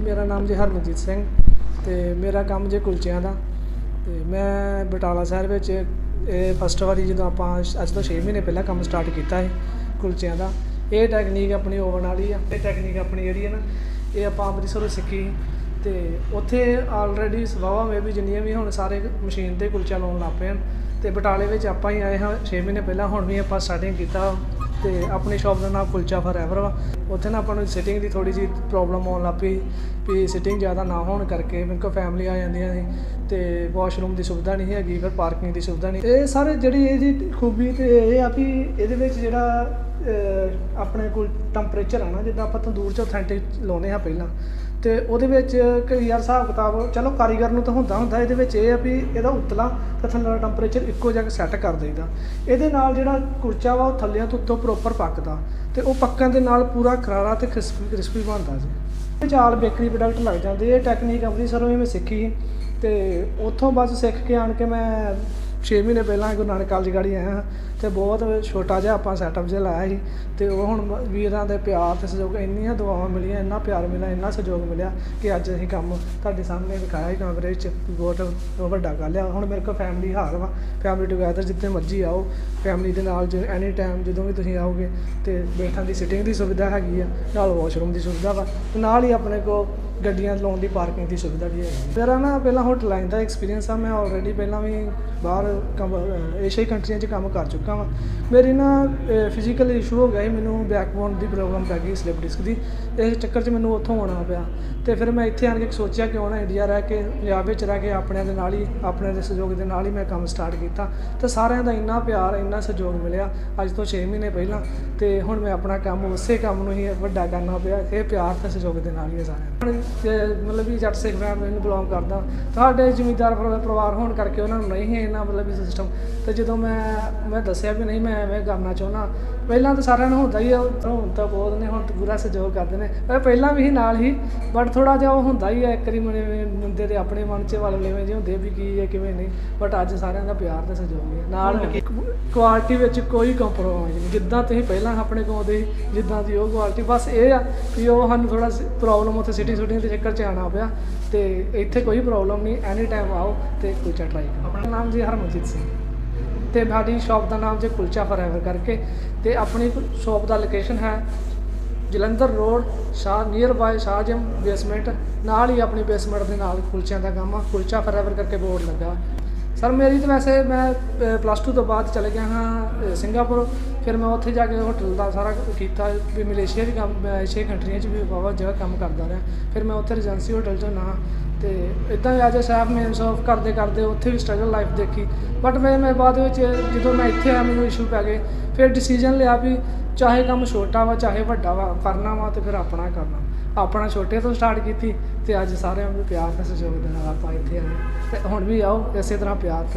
ਮੇਰਾ ਨਾਮ ਜੀ ਹਰਮਨਜੀਤ ਸਿੰਘ ਤੇ ਮੇਰਾ ਕੰਮ ਜੇ ਕੁਲਚਿਆਂ ਦਾ। ਤੇ ਮੈਂ ਬਟਾਲਾ ਸ਼ਹਿਰ ਵਿੱਚ ਇਹ ਫਸਟ ਵਾਰੀ ਜਦੋਂ ਆਪਾਂ ਅੱਜ ਤੋਂ 6 ਮਹੀਨੇ ਪਹਿਲਾਂ ਕੰਮ ਸਟਾਰਟ ਕੀਤਾ ਹੈ ਕੁਲਚਿਆਂ ਦਾ। ਇਹ ਟੈਕਨੀਕ ਆਪਣੀ ਓਵਨ ਵਾਲੀ ਆ। ਇਹ ਟੈਕਨੀਕ ਆਪਣੀ ਜਿਹੜੀ ਹੈ ਨਾ, ਇਹ ਆਪਾਂ ਅੰਮ੍ਰਿਤਸਰੋਂ ਸਿੱਖੀ। ਤੇ ਉੱਥੇ ਆਲਰੇਡੀ ਸਵਾਵਾ ਮੇ ਵੀ ਜਿੰਨੀਆਂ ਵੀ ਹੁਣ ਸਾਰੇ ਮਸ਼ੀਨ ਤੇ ਕੁਲਚਾ ਲਾਉਣ ਲੱਗ ਪਏ ਹਨ। ਤੇ ਬਟਾਲੇ ਵਿੱਚ ਆਪਾਂ ਹੀ ਆਏ ਹਾਂ। 6 ਮਹੀਨੇ ਪਹਿਲਾਂ ਹੁਣ ਵੀ ਆਪਾਂ ਸਟਾਰਟਿੰਗ ਕੀਤਾ ਤੇ ਆਪਣੀ ਸ਼ਾਪ ਦਾ ਨਾਮ ਕੁਲਚਾ ਫੋਰਐਵਰ ਵਾ। ਉੱਥੇ ਨਾ ਆਪਾਂ ਨੂੰ ਸਿਟਿੰਗ ਦੀ ਥੋੜੀ ਜਿਹੀ ਪ੍ਰੋਬਲਮ ਆਉਣ ਲੱਗ ਪਈ ਵੀ ਸਿਟਿੰਗ ਜ਼ਿਆਦਾ ਨਾ ਹੋਣ ਕਰਕੇ ਮੇਰੇ ਕੋਲ ਫੈਮਿਲੀ ਆ ਜਾਂਦੀਆਂ ਸੀ ਤੇ ਵਾਸ਼ਰੂਮ ਦੀ ਸੁਵਿਧਾ ਨਹੀਂ ਹੈਗੀ, ਫਿਰ ਪਾਰਕਿੰਗ ਦੀ ਸੁਵਿਧਾ ਨਹੀਂ। ਇਹ ਸਾਰੇ ਜਿਹੜੀ ਇਹਦੀ ਖੂਬੀ ਤੇ ਇਹ ਆ ਵੀ ਇਹਦੇ ਵਿੱਚ ਜਿਹੜਾ ਆਪਣੇ ਕੋਲ ਟੈਂਪਰੇਚਰ ਆ ਨਾ, ਜਿੱਦਾਂ ਆਪਾਂ ਤੰਦੂਰ 'ਚ ਅਥੈਂਟਿਕ ਲਾਉਨੇ ਆ ਪਹਿਲਾਂ ਤੇ ਉਹਦੇ ਵਿੱਚ ਕਈ ਯਾਰ ਹਿਸਾਬ ਕਿਤਾਬ, ਚਲੋ ਕਾਰੀਗਰ ਨੂੰ ਤਾਂ ਹੁੰਦਾ ਹੁੰਦਾ ਇਹਦੇ ਵਿੱਚ ਇਹ ਆ ਵੀ ਇਹਦਾ ਉਤਲਾ ਤੇ ਥੱਲੇ ਟੈਂਪਰੇਚਰ ਇੱਕੋ ਜਗ੍ਹਾ ਸੈੱਟ ਕਰ ਦੇਈਦਾ। ਇਹਦੇ ਨਾਲ ਜਿਹੜਾ ਕੁਲਚਾ ਵਾ ਉਹ ਥੱਲਿਆਂ ਤੋਂ ਉੱਤੋਂ ਪ੍ਰੋਪਰ ਪੱਕਦਾ ਤੇ ਉਹ ਪੱਕਣ ਦੇ ਨਾਲ ਪੂਰਾ ਕਰਾਰਾ ਤੇ ਕ੍ਰਿਸਪੀ ਕ੍ਰਿਸਪੀ ਬਣਦਾ ਜੀ। ਚਾਲ ਬੇਕਰੀ ਪ੍ਰੋਡਕਟ ਲੱਗ ਜਾਂਦੇ, ਇਹ ਟੈਕਨੀਕ ਅੰਮ੍ਰਿਤਸਰੋਂ ਹੀ ਮੈਂ ਸਿੱਖੀ ਸੀ ਤੇ ਉੱਥੋਂ ਬਸ ਸਿੱਖ ਕੇ ਆਣ ਕੇ ਮੈਂ 6 ਮਹੀਨੇ ਪਹਿਲਾਂ ਗੁਰੂ ਨਾਨਕ ਕਾਲਜ ਗਾੜੀ ਆਇਆ ਹਾਂ ਤੇ ਬਹੁਤ ਛੋਟਾ ਜਿਹਾ ਆਪਾਂ ਸੈਟਅਪ ਜਿਹਾ ਲਾਇਆ ਸੀ ਤੇ ਉਹ ਹੁਣ ਮ- ਵੀਰਾਂ ਦੇ ਪਿਆਰ ਤੇ ਸਹਿਯੋਗ, ਇੰਨੀਆਂ ਦੁਆਵਾਂ ਮਿਲੀਆਂ, ਇੰਨਾ ਪਿਆਰ ਮਿਲਿਆ, ਇੰਨਾ ਸਹਿਯੋਗ ਮਿਲਿਆ ਕਿ ਅੱਜ ਅਸੀਂ ਕੰਮ ਤੁਹਾਡੇ ਸਾਹਮਣੇ ਦਿਖਾਇਆ ਹੈ ਕਮਰੇ 'ਚ ਬਹੁਤ ਵੱਡਾ ਗੱਲ ਆ। ਹੁਣ ਮੇਰੇ ਕੋਲ ਫੈਮਿਲੀ ਹਾਲ ਵਾ ਫੈਮਿਲੀ ਟੁਗੇਦਰ ਜਿੱਥੇ ਮਰਜ਼ੀ ਆਓ ਫੈਮਿਲੀ ਦੇ ਨਾਲ ਜੇ ਐਨੀ ਟਾਈਮ ਜਦੋਂ ਵੀ ਤੁਸੀਂ ਆਓਗੇ ਤੇ ਬੈਠਣ ਦੀ ਸਿਟਿੰਗ ਦੀ ਸੁਵਿਧਾ ਹੈਗੀ ਆ, ਨਾਲ ਵਾਸ਼ਰੂਮ ਦੀ ਸੁਵਿਧਾ ਵਾ, ਤੇ ਨਾਲ ਹੀ ਆਪਣੇ ਕੋਲ ਗੱਡੀਆਂ ਲਾਉਣ ਦੀ ਪਾਰਕਿੰਗ ਦੀ ਸੁਵਿਧਾ ਵੀ ਹੈਗੀ। ਮੇਰਾ ਨਾ ਪਹਿਲਾਂ ਹੋਟਲ ਲਾਈਨ ਦਾ ਐਕਸਪੀਰੀਅੰਸ ਆ, ਮੈਂ ਆਲਰੇਡੀ ਪਹਿਲਾਂ ਵੀ ਬਾਹਰ ਕੰਮ ਏਸ਼ੀਆਈ ਕੰਟਰੀਆਂ 'ਚ ਕੰਮ ਕਰ ਚੁੱਕਾ ਵਾਂ। ਮੇਰੀ ਨਾ ਫਿਜ਼ੀਕਲ ਇਸ਼ੂ ਹੋ ਗਿਆ ਸੀ, ਮੈਨੂੰ ਬੈਕਬੋਨ ਦੀ ਪ੍ਰੋਬਲਮ ਪੈ ਗਈ ਸਲਿਪ ਡਿਸਕ ਦੀ। ਇਸ ਚੱਕਰ 'ਚ ਮੈਨੂੰ ਉੱਥੋਂ ਆਉਣਾ ਪਿਆ। ਤੇ ਫਿਰ ਮੈਂ ਇੱਥੇ ਆਣ ਕੇ ਸੋਚਿਆ ਕਿਉਂ ਨਾ ਇੰਡੀਆ ਰਹਿ ਕੇ, ਪੰਜਾਬ ਵਿੱਚ ਰਹਿ ਕੇ ਆਪਣਿਆਂ ਦੇ ਨਾਲ ਹੀ, ਆਪਣੇ ਦੇ ਸਹਿਯੋਗ ਦੇ ਨਾਲ ਹੀ ਮੈਂ ਕੰਮ ਸਟਾਰਟ ਕੀਤਾ। ਤੇ ਸਾਰਿਆਂ ਦਾ ਇੰਨਾ ਪਿਆਰ, ਇੰਨਾ ਸਹਿਯੋਗ ਮਿਲਿਆ ਅੱਜ ਤੋਂ 6 ਮਹੀਨੇ ਪਹਿਲਾਂ। ਤੇ ਹੁਣ ਮੈਂ ਆਪਣਾ ਕੰਮ ਉਸੇ ਕੰਮ ਨੂੰ ਹੀ ਵੱਡਾ ਕਰਨਾ ਪਿਆ। ਇਹ ਪਿਆਰ ਤੇ ਸਹਿਯੋਗ ਦੇ ਨਾਲ ਹੀ ਹੈ ਸਾਰਿਆਂ ਦਾ। ਮਤਲਬ ਵੀ ਜੱਟ ਸਿੱਖ ਫੈਮਿਲੀ ਨੂੰ ਬਿਲੋਂਗ ਕਰਦਾ। ਤੁਹਾਡੇ ਜ਼ਿਮੀਂਦਾਰ ਪਰਿਵਾਰ ਹੋਣ ਕਰਕੇ ਉਹਨਾਂ ਨੂੰ ਨਹੀਂ ਹੈ ਇੰਨਾ ਮਤਲਬ ਵੀ ਸਿਸਟਮ ਤੇ ਜਦੋਂ ਮੈਂ ਮੈਂ ਦੱਸਿਆ ਵੀ ਨਹੀਂ ਮੈਂ ਐਵੇਂ ਕਰਨਾ ਚਾਹੁੰਦਾ। ਪਹਿਲਾਂ ਤਾਂ ਸਾਰਿਆਂ ਨੂੰ ਹੁੰਦਾ ਹੀ ਆ, ਹੁਣ ਤਾਂ ਬਹੁਤ ਨੇ ਹੁਣ ਪੂਰਾ ਸਹਿਯੋਗ ਕਰਦੇ ਨੇ। ਪਰ ਪਹਿਲਾਂ ਵੀ ਨਾਲ ਹੀ ਬਟ ਥੋੜਾ ਜਿਹਾ ਉਹ ਹੁੰਦਾ ਹੀ ਆ ਇੱਕ ਵਾਰੀ ਮਨੇ ਬੰਦੇ ਦੇ ਆਪਣੇ ਮਨ 'ਚ ਵੱਲ ਲੈਵੇਂ ਜਿਹੇ ਹੁੰਦੇ ਵੀ ਕੀ ਹੈ ਕਿਵੇਂ ਨਹੀਂ। ਬਟ ਅੱਜ ਸਾਰਿਆਂ ਦਾ ਪਿਆਰ ਤੇ ਸਹਿਯੋਗ ਹੈ ਨਾਲ ਕੁਆਲਿਟੀ ਵਿੱਚ ਕੋਈ ਕੰਪਰੋਮਾਈਜ਼ ਨਹੀਂ। ਜਿੱਦਾਂ ਤੁਸੀਂ ਪਹਿਲਾਂ ਆਪਣੇ ਕੋਲ ਦੇ ਜਿੱਦਾਂ ਦੀ ਉਹ ਕੁਆਲਿਟੀ ਬਸ ਇਹ ਆ ਕਿ ਉਹ ਸਾਨੂੰ ਥੋੜਾ ਪ੍ਰੋਬਲਮ ਉੱਥੇ ਸਿਟੀ ਸ਼ੂਟਿੰਗ ਦੇ ਚੱਕਰ 'ਚ ਆਣਾ ਪਿਆ ਤੇ ਇੱਥੇ ਕੋਈ ਪ੍ਰੋਬਲਮ ਨਹੀਂ ਐਨੀ ਟਾਈਮ ਆਓ ਤੇ ਕੁਲਚਾ ਟਰਾਈ ਕਰੋ। ਆਪਣਾ ਨਾਮ ਜੀ ਹਰਮਨਜੀਤ ਸਿੰਘ। ਤੇ ਸਾਡੀ ਸ਼ਾਪ ਦਾ ਨਾਮ ਜੇ ਕੁਲਚਾ ਫੋਰਐਵਰ ਕਰਕੇ। ਤੇ ਆਪਣੀ ਸ਼ਾਪ ਦਾ ਲੋਕੇਸ਼ਨ ਹੈ Jalandhar road, Shah near by ਸ਼ਾਹਜਮ basement ਨਾਲ ਹੀ ਆਪਣੀ ਬੇਸਮੈਂਟ ਦੇ ਨਾਲ ਕੁਲਚਿਆਂ ਦਾ ਕੰਮ ਆ। ਕੁਲਚਾ ਫਰੈਵਰ ਕਰਕੇ ਬੋਰਡ ਲੱਗਾ। ਸਰ ਮੇਰੀ ਤਾਂ ਵੈਸੇ ਮੈਂ ਪਲੱਸ 2 ਤੋਂ ਬਾਅਦ ਚਲੇ ਗਿਆ ਹਾਂ ਸਿੰਗਾਪੁਰ। ਫਿਰ ਮੈਂ ਉੱਥੇ ਜਾ ਕੇ ਹੋਟਲ ਦਾ ਸਾਰਾ ਕੀਤਾ। ਵੀ ਮਲੇਸ਼ੀਆ ਵੀ ਕੰਮ ਮੈਂ ਛੇ ਕੰਟਰੀਆਂ 'ਚ ਵੀ ਬਹੁਤ ਜਗ੍ਹਾ ਕੰਮ ਕਰਦਾ ਰਿਹਾ। ਫਿਰ ਮੈਂ ਉੱਥੇ ਰਜੈਂਸੀ ਹੋਟਲ 'ਚ ਨਾ। ਤੇ ਇਦਾਂ ਐਜ ਅ ਸੈਫ ਮੇਨ ਸਰਵ ਕਰਦੇ ਕਰਦੇ ਉੱਥੇ ਵੀ ਸਟਰਗਲ ਲਾਈਫ ਦੇਖੀ। ਬਟ ਮੈਂ ਮੈਂ ਬਾਅਦ ਵਿੱਚ ਜਦੋਂ ਮੈਂ ਇੱਥੇ ਆਇਆ, ਮੈਨੂੰ ਇਸ਼ੂ ਪੈ ਗਏ। ਫਿਰ ਡਿਸੀਜਨ ਲਿਆ ਵੀ ਚਾਹੇ ਕੰਮ ਛੋਟਾ ਵਾ, ਚਾਹੇ ਵੱਡਾ ਵਾ, ਕਰਨਾ ਵਾ ਤੇ ਫਿਰ ਆਪਣਾ ਕਰਨਾ। ਆਪਣਾ ਛੋਟੇ ਤੋਂ ਸਟਾਰਟ ਕੀਤੀ ਤੇ ਅੱਜ ਸਾਰਿਆਂ ਨੂੰ ਪਿਆਰ ਤੇ ਸਹਿਯੋਗ ਦੇ ਨਾਲ ਆਪਾਂ ਇੱਥੇ ਆਏ ਤੇ ਹੁਣ ਵੀ ਆਓ, ਇਸੇ ਤਰ੍ਹਾਂ ਪਿਆਰ ਤੇ